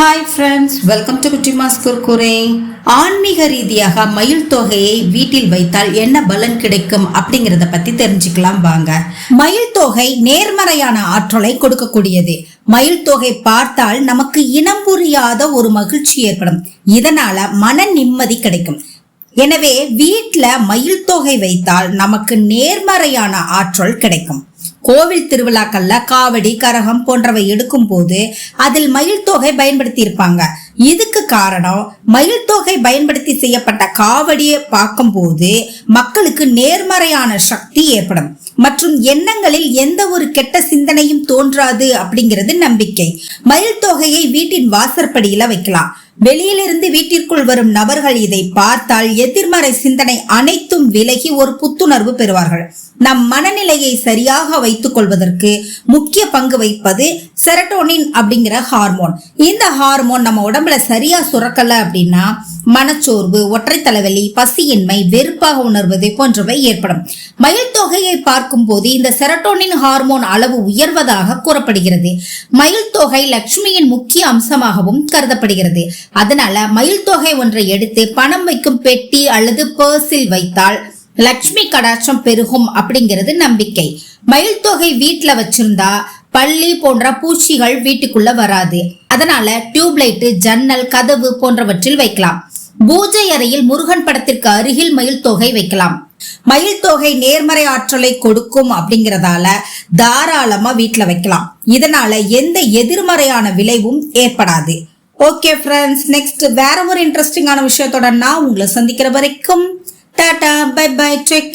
Hi friends welcome to Kuttimas Kurkure ஆன்மீக ரீதியாக மயில் தொகையை வீட்டில் வைத்தால் என்ன பலன் கிடைக்கும் அப்படிங்கிறத பத்தி தெரிஞ்சுக்கலாம் வாங்க. மயில் தொகை நேர்மறையான ஆற்றலை கொடுக்கக்கூடியது. மயில் தொகை பார்த்தால் நமக்கு இனம் புரியாத ஒரு மகிழ்ச்சி ஏற்படும். இதனால மன நிம்மதி கிடைக்கும். எனவே வீட்டில் மயில் தொகை வைத்தால் நமக்கு நேர்மறையான ஆற்றல் கிடைக்கும். கோவில் திருவிழாக்கள்ல காவடி கரகம் போன்றவை எடுக்கும் போது அதில் மயில் தொகை பயன்படுத்தி இருப்பாங்க இதுக்கு காரணம் மயில் தொகை பயன்படுத்தி செய்யப்பட்ட காவடியை பார்க்கும்போது மக்களுக்கு நேர்மறையான சக்தி ஏற்படும். மற்றும் எண்ணங்களில் எந்த ஒரு கெட்ட சிந்தனையும் தோன்றாது அப்படிங்கிறது நம்பிக்கை. மயில் தொகையை வீட்டின் வாசற்படியில வைக்கலாம். வெளியிலிருந்து வீட்டிற்குள் வரும் நபர்கள் இதை பார்த்தால் எதிர்மறை சிந்தனை அனைத்தும் விலகி ஒரு புத்துணர்வு பெறுவார்கள். நம் மனநிலையை சரியாக வைத்துக் கொள்வதற்கு முக்கிய பங்கு வைப்பது செரட்டோனின் அப்படிங்கிற ஹார்மோன். இந்த ஹார்மோன் நம்ம உடம்புல சரியா சுரக்கல அப்படின்னா மனச்சோர்வு ஒற்றை தலைவலி பசியின்மை வெறுப்பாக உணர்வது போன்றவை ஏற்படும். மயில் தொகையை பார்க்கும் போது இந்த செரட்டோனின் ஹார்மோன் அளவு உயர்வதாக கூறப்படுகிறது. மயில் தொகை லட்சுமியின் முக்கிய அம்சமாகவும் கருதப்படுகிறது. அதனால மயில் தொகை ஒன்றை எடுத்து பணம் வைக்கும் பெட்டி அல்லது பர்ஸில் வைத்தால் லட்சுமி கடாட்சம் பெருகும் அப்படிங்கிறது நம்பிக்கை. மயில் தொகை வீட்டுல வச்சிருந்தா பள்ளி போன்ற பூச்சிகள் வீட்டுக்குள்ள வராது. அதனால டியூப்லைட் ஜன்னல் கதவு போன்றவற்றில் வைக்கலாம். பூஜை அறையில் முருகன் படத்திற்கு அருகில் மயில் தொகை வைக்கலாம். மயில் தொகை நேர்மறை ஆற்றலை கொடுக்கும் அப்படிங்கறதால தாராளமா வீட்டுல வைக்கலாம். இதனால எந்த எதிர்மறையான விளைவும் ஏற்படாது. ஓகே ஃப்ரெண்ட்ஸ் நெக்ஸ்ட் வேற ஒரு இன்ட்ரெஸ்டிங்கான விஷயத்தோட நான் உங்களை சந்திக்கிற வரைக்கும் டாடா பை பை டேக்